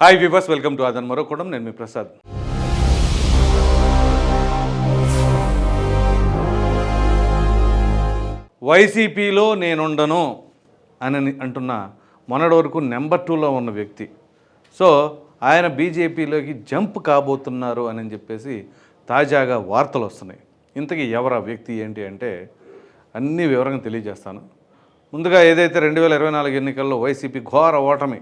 Hi viewers welcome to అదన్ మరొకడం నేను మీ ప్రసాద్ వైసీపీలో నేనుండను అని అంటున్న మొన్నటి వరకు నెంబర్ టూలో ఉన్న వ్యక్తి. సో ఆయన బీజేపీలోకి జంప్ కాబోతున్నారు అని చెప్పేసి తాజాగా వార్తలు వస్తున్నాయి. ఇంతకీ ఎవరా వ్యక్తి ఏంటి అంటే అన్ని వివరంగా తెలియజేస్తాను. ముందుగా ఏదైతే రెండు వేల ఇరవై నాలుగు ఎన్నికల్లో వైసీపీ ఘోర ఓటమి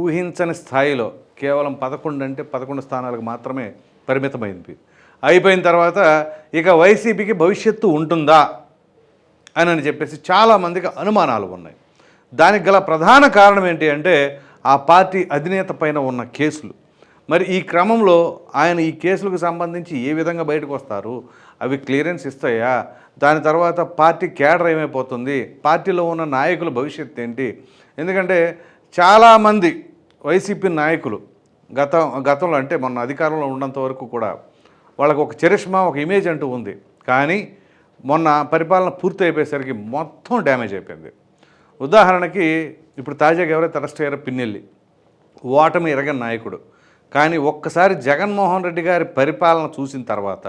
ఊహించని స్థాయిలో కేవలం పదకొండు అంటే పదకొండు స్థానాలకు మాత్రమే పరిమితమైంది. అయిపోయిన తర్వాత ఇక వైసీపీకి భవిష్యత్తు ఉంటుందా అని అని చెప్పేసి చాలామందికి అనుమానాలు ఉన్నాయి. దానికి గల ప్రధాన కారణం ఏంటి అంటే ఆ పార్టీ అధినేత పైన ఉన్న కేసులు. మరి ఈ క్రమంలో ఆయన ఈ కేసులకు సంబంధించి ఏ విధంగా బయటకు వస్తారు? అవి క్లియరెన్స్ ఇస్తాయా? దాని తర్వాత పార్టీ కేడర్ ఏమైపోతుంది? పార్టీలో ఉన్న నాయకుల భవిష్యత్తు ఏంటి? ఎందుకంటే చాలామంది వైసీపీ నాయకులు గత గతంలో అంటే మొన్న అధికారంలో ఉన్నంత వరకు కూడా వాళ్ళకు ఒక చరిష్మా ఒక ఇమేజ్ అంటూ ఉంది. కానీ మొన్న పరిపాలన పూర్తి అయిపోయేసరికి మొత్తం డ్యామేజ్ అయిపోయింది. ఉదాహరణకి ఇప్పుడు తాజాగా ఎవరైతే అరెస్ట్ అయ్యారో పిన్నెల్లి ఓటమి ఎరగని నాయకుడు. కానీ ఒక్కసారి జగన్మోహన్ రెడ్డి గారి పరిపాలన చూసిన తర్వాత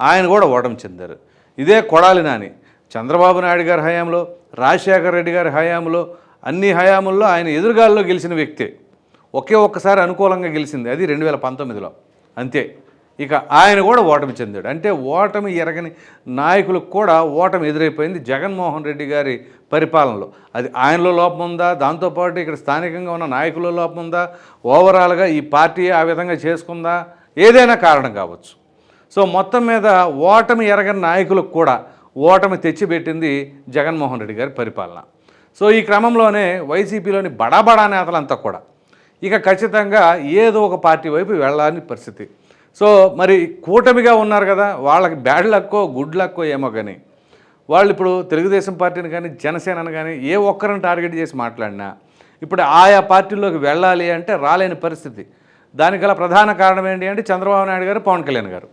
ఆయన కూడా ఓటమి చెందారు. ఇదే కొడాలి నాని. చంద్రబాబు నాయుడు గారి హయాంలో రాజశేఖర రెడ్డి గారి హయాంలో అన్ని హయాముల్లో ఆయన ఎదురుగాల్లో గెలిచిన వ్యక్తే. ఒకే ఒక్కసారి అనుకూలంగా గెలిచింది. అది రెండు వేల పంతొమ్మిదిలో. అంతే. ఇక ఆయన కూడా ఓటమి చెందాడు. అంటే ఓటమి ఎరగని నాయకులకు కూడా ఓటమి ఎదురైపోయింది జగన్మోహన్ రెడ్డి గారి పరిపాలనలో. అది ఆయనలో లోపం ఉందా? దాంతోపాటు ఇక్కడ స్థానికంగా ఉన్న నాయకుల లోపం ఉందా? ఓవరాల్గా ఈ పార్టీ ఆ విధంగా చేసుకుందా? ఏదైనా కారణం కావచ్చు. సో మొత్తం మీద ఓటమి ఎరగని నాయకులకు కూడా ఓటమి తెచ్చిపెట్టింది జగన్మోహన్ రెడ్డి గారి పరిపాలన. సో ఈ క్రమంలోనే వైసీపీలోని బడాబడా నేతలంతా కూడా ఇక ఖచ్చితంగా ఏదో ఒక పార్టీ వైపు వెళ్ళాలని పరిస్థితి. సో మరి కూటమిగా ఉన్నారు కదా వాళ్ళకి బ్యాడ్ లక్కో గుడ్ లక్కో ఏమో కానీ వాళ్ళు ఇప్పుడు తెలుగుదేశం పార్టీని కానీ జనసేనని కానీ ఏ ఒక్కరిని టార్గెట్ చేసి మాట్లాడినా ఇప్పుడు ఆయా పార్టీల్లోకి వెళ్ళాలి అంటే రాలేని పరిస్థితి. దానికి గల ప్రధాన కారణం ఏంటి అంటే చంద్రబాబు నాయుడు గారు పవన్ కళ్యాణ్ గారు.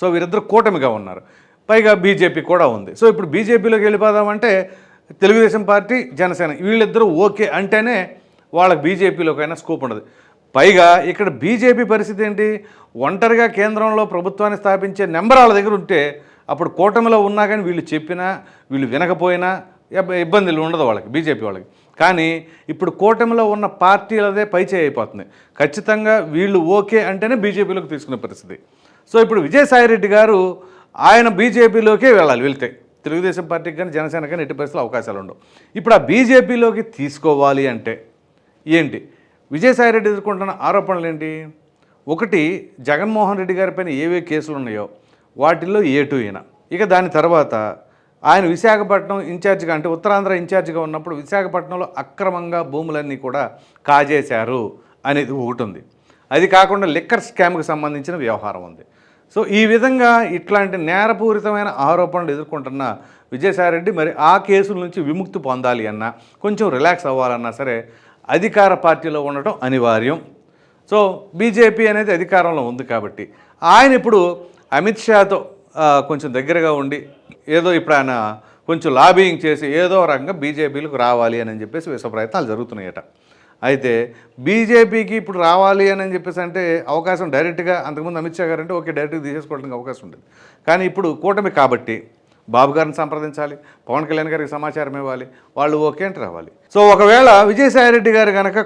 సో వీరిద్దరు కూటమిగా ఉన్నారు. పైగా బీజేపీ కూడా ఉంది. సో ఇప్పుడు బీజేపీలోకి వెళ్ళిపోదామంటే తెలుగుదేశం పార్టీ జనసేన వీళ్ళిద్దరూ ఓకే అంటేనే వాళ్ళకి బీజేపీలోకైనా స్కోప్ ఉండదు. పైగా ఇక్కడ బీజేపీ పరిస్థితి ఏంటి? ఒంటరిగా కేంద్రంలో ప్రభుత్వాన్ని స్థాపించే నెంబర్ వాళ్ళ దగ్గర ఉంటే అప్పుడు కూటమిలో ఉన్నా కానీ వీళ్ళు చెప్పినా వీళ్ళు వినకపోయినా ఇబ్బందులు ఉండదు వాళ్ళకి బీజేపీ వాళ్ళకి. కానీ ఇప్పుడు కూటమిలో ఉన్న పార్టీలదే పైచే అయిపోతుంది. ఖచ్చితంగా వీళ్ళు ఓకే అంటేనే బీజేపీలోకి తీసుకునే పరిస్థితి. సో ఇప్పుడు విజయసాయిరెడ్డి గారు ఆయన బీజేపీలోకే వెళ్ళాలి వెళ్తే. తెలుగుదేశం పార్టీకి కానీ జనసేన కానీ ఎట్టి పరిస్థితులు అవకాశాలు ఉండవు ఇప్పుడు ఆ బీజేపీలోకి తీసుకోవాలి అంటే ఏంటి? విజయసాయిరెడ్డి ఎదుర్కొంటున్న ఆరోపణలు ఏంటి ఒకటి జగన్మోహన్ రెడ్డి గారి పైన ఏవే కేసులు ఉన్నాయో వాటిల్లో ఏ టూ ఈయన ఇక దాని తర్వాత ఆయన విశాఖపట్నం ఇన్ఛార్జిగా అంటే ఉత్తరాంధ్ర ఇన్ఛార్జిగా ఉన్నప్పుడు విశాఖపట్నంలో అక్రమంగా భూములన్నీ కూడా కాజేశారు అనేది ఒకటి ఉంది. అది కాకుండా లిక్కర్ స్కామ్కి సంబంధించిన వ్యవహారం ఉంది. సో ఈ విధంగా ఇట్లాంటి నేరపూరితమైన ఆరోపణలు ఎదుర్కొంటున్న విజయసాయిరెడ్డి మరి ఆ కేసుల నుంచి విముక్తి పొందాలి అన్నా కొంచెం రిలాక్స్ అవ్వాలన్నా సరే అధికార పార్టీలో ఉండటం అనివార్యం. సో బీజేపీ అనేది అధికారంలో ఉంది కాబట్టి. ఆయన ఇప్పుడు అమిత్ షాతో కొంచెం దగ్గరగా ఉండి ఏదో ఇప్పుడు ఆయన కొంచెం లాబింగ్ చేసి ఏదో రకంగా బీజేపీలకు రావాలి అని చెప్పేసి విశ్వ ప్రయత్నాలు జరుగుతున్నాయట. అయితే బీజేపీకి ఇప్పుడు రావాలి అని చెప్పేసి అంటే అవకాశం డైరెక్ట్గా అంతకుముందు అమిత్ షా గారు అంటే ఓకే డైరెక్ట్గా తీసేసుకోవడానికి అవకాశం ఉండేది కానీ ఇప్పుడు కూటమి కాబట్టి బాబు గారిని సంప్రదించాలి పవన్ కళ్యాణ్ గారికి సమాచారం ఇవ్వాలి వాళ్ళు ఓకే అంటే రావాలి. సో ఒకవేళ విజయసాయిరెడ్డి గారు కనుక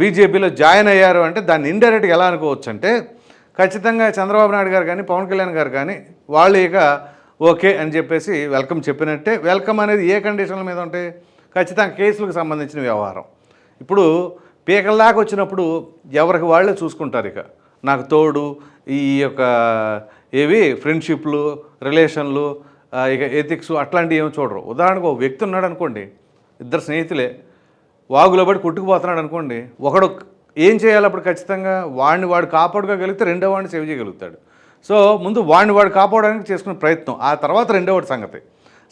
బీజేపీలో జాయిన్ అయ్యారు అంటే దాన్ని ఇండైరెక్ట్గా ఎలా అనుకోవచ్చు అంటే ఖచ్చితంగా చంద్రబాబు నాయుడు గారు కానీ పవన్ కళ్యాణ్ గారు కానీ వాళ్ళు ఇక ఓకే అని చెప్పేసి వెల్కమ్ చెప్పినట్టే వెల్కమ్ అనేది ఏ కండిషన్ల మీద ఉంటే ఖచ్చితంగా కేసులకు సంబంధించిన వ్యవహారం. ఇప్పుడు పీకల్లాగా వచ్చినప్పుడు ఎవరికి వాళ్ళే చూసుకుంటారు ఇక. నాకు తోడు ఈ యొక్క ఏవి ఫ్రెండ్షిప్లు రిలేషన్లు ఇక ఎథిక్స్ అట్లాంటివి ఏమి చూడరు. ఉదాహరణకు ఒక వ్యక్తి ఉన్నాడు అనుకోండి ఇద్దరు స్నేహితులే వాగులో పడి కొట్టుకుపోతున్నాడు అనుకోండి ఒకడు ఏం చేయాలి అప్పుడు ఖచ్చితంగా? వాడిని వాడు కాపాడుకోగలిగితే రెండో వాడిని సేవ్ చేయగలుగుతాడు. సో ముందు వాడిని వాడు కాపాడడానికి చేసుకునే ప్రయత్నం ఆ తర్వాత రెండో వాడి సంగతి.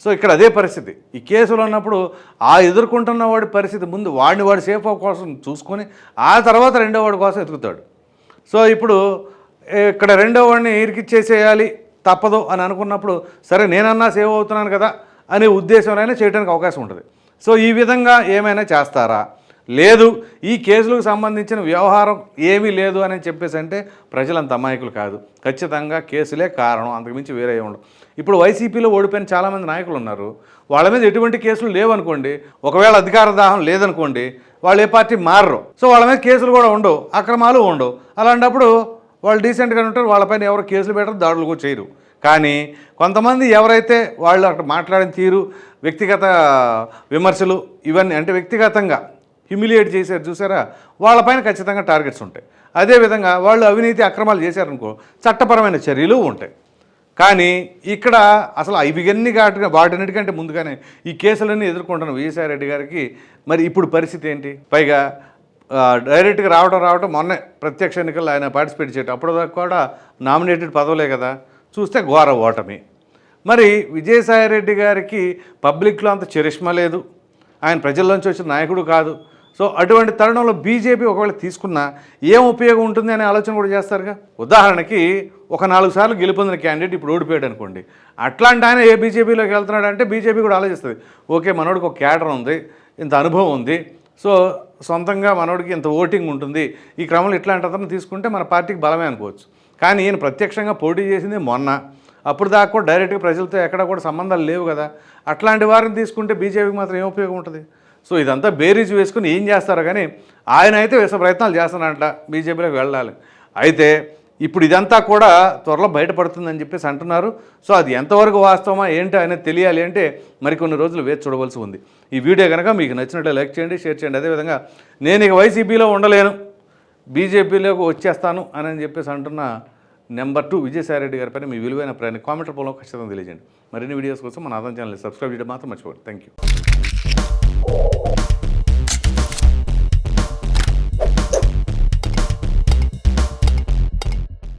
సో ఇక్కడ అదే పరిస్థితి. ఈ కేసులో ఉన్నప్పుడు ఆ ఎదుర్కొంటున్న వాడి పరిస్థితి ముందు వాడిని వాడి సేఫ్ కోసం చూసుకొని ఆ తర్వాత రెండో వాడి కోసం ఎతుకుతాడు సో ఇప్పుడు ఇక్కడ రెండో వాడిని ఇరికిచ్చేసేయాలి తప్పదు అని అనుకున్నప్పుడు సరే నేనన్నా సేవ్ అవుతున్నాను కదా అనే ఉద్దేశంలోనే చేయడానికి అవకాశం ఉంటుంది. సో ఈ విధంగా ఏమైనా చేస్తారా? లేదు ఈ కేసులకు సంబంధించిన వ్యవహారం ఏమీ లేదు అని చెప్పేసి అంటే ప్రజలంత అమాయకులు కాదు. ఖచ్చితంగా కేసులే కారణం అంతకుమించి వేరే ఉండవు ఇప్పుడు వైసీపీలో ఓడిపోయిన చాలామంది నాయకులు ఉన్నారు. వాళ్ళ మీద ఎటువంటి కేసులు లేవనుకోండి ఒకవేళ అధికార దాహం లేదనుకోండి వాళ్ళు ఏ పార్టీ మారరు. సో వాళ్ళ మీద కేసులు కూడా ఉండవు అక్రమాలు ఉండవు. అలాంటప్పుడు వాళ్ళు డీసెంట్గా ఉంటారు వాళ్ళపైన ఎవరు కేసులు పెట్టరు దాడులు కూడా చేయరు. కానీ కొంతమంది ఎవరైతే వాళ్ళు అక్కడ మాట్లాడిన తీరు వ్యక్తిగత విమర్శలు ఇవన్నీ అంటే వ్యక్తిగతంగా హ్యూమిలియేట్ చేశారు చూసారా? వాళ్ళపైన ఖచ్చితంగా టార్గెట్స్ ఉంటాయి. అదేవిధంగా వాళ్ళు అవినీతి అక్రమాలు చేశారనుకో చట్టపరమైన చర్యలు ఉంటాయి. కానీ ఇక్కడ అసలు ఇవన్నీ ఘాటుగా వాటన్నిటికంటే ముందుగానే ఈ కేసులన్నీ ఎదుర్కొంటున్న విజయసాయిరెడ్డి గారికి మరి ఇప్పుడు పరిస్థితి ఏంటి? పైగా డైరెక్ట్గా రావడం రావడం మొన్నే ప్రత్యక్ష ఎన్నికల్లో ఆయన పార్టిసిపేట్ చేయటం అప్పుడు దాకా కూడా నామినేటెడ్ పదవులే కదా. చూస్తే ఘోర ఓటమి. మరి విజయసాయిరెడ్డి గారికి పబ్లిక్లో అంత చరిష్మా లేదు. ఆయన ప్రజల్లోంచి వచ్చిన నాయకుడు కాదు. సో అటువంటి తరుణంలో బీజేపీ ఒకవేళ తీసుకున్నా ఏం ఉపయోగం ఉంటుంది అనే ఆలోచన కూడా చేస్తారుగా? ఉదాహరణకి ఒక నాలుగు సార్లు గెలుపొందిన క్యాండిడేట్ ఇప్పుడు ఓడిపోయాడు అనుకోండి. అట్లాంటి ఆయన ఏ బీజేపీలోకి వెళ్తున్నాడు అంటే బీజేపీ కూడా ఆలోచిస్తుంది. ఓకే మనోడికి ఒక క్యాడర్ ఉంది ఇంత అనుభవం ఉంది. సో సొంతంగా మనోడికి ఇంత ఓటింగ్ ఉంటుంది. ఈ క్రమంలో ఇట్లాంటి అతను తీసుకుంటే మన పార్టీకి బలమే అనుకోవచ్చు. కానీ ఈయన ప్రత్యక్షంగా పోటీ చేసింది మొన్న. అప్పుడు దాకా కూడా డైరెక్ట్గా ప్రజలతో ఎక్కడ కూడా సంబంధాలు లేవు కదా. అట్లాంటి వారిని తీసుకుంటే బీజేపీకి మాత్రం ఏం ఉపయోగం ఉంటుంది? సో ఇదంతా బేరీజ్ వేసుకుని ఏం చేస్తారో కానీ ఆయన అయితే వేసే ప్రయత్నాలు చేస్తున్నారంట బీజేపీలోకి వెళ్ళాలి అయితే ఇప్పుడు ఇదంతా కూడా త్వరలో బయటపడుతుందని చెప్పేసి అంటున్నారు. సో అది ఎంతవరకు వాస్తవమా ఏంటి అనేది తెలియాలి అంటే మరికొన్ని రోజులు వేచి చూడవలసి ఉంది. ఈ వీడియో కనుక మీకు నచ్చినట్లు లైక్ చేయండి షేర్ చేయండి. అదేవిధంగా నేను ఇక వైసీపీలో ఉండలేను. బీజేపీలోకి వచ్చేస్తాను అని చెప్పేసి అంటున్న నెంబర్ టూ విజయసాయిరెడ్డి గారి పైన మీ విలువైన ప్రయాణం కామెంట్ రూపంలో ఖచ్చితంగా తెలియజేయండి. మరిన్ని వీడియోస్ కోసం మన ఆదాయం ఛానల్ సబ్స్క్రైబ్ చేయడం మాత్రం మర్చిపోండి థ్యాంక్ యూ. Música